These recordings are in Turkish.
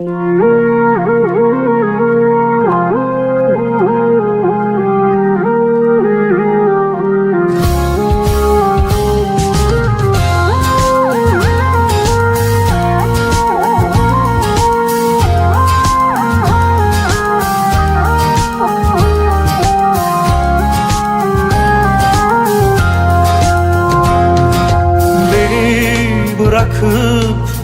Beni bırakıp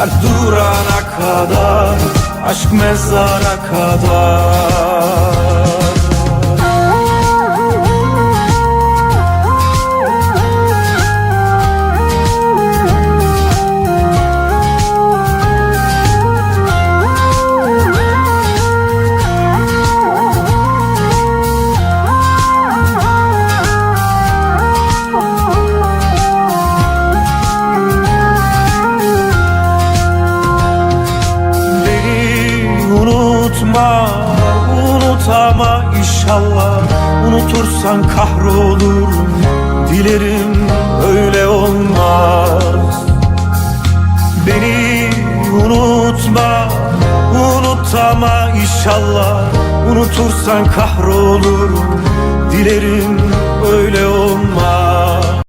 Kar durana kadar Aşk mezara kadar unutma, unutama inşallah. Unutursan kahrolurum, dilerim öyle olmaz. Beni unutma, unutama inşallah. Unutursan kahrolurum, dilerim öyle olmaz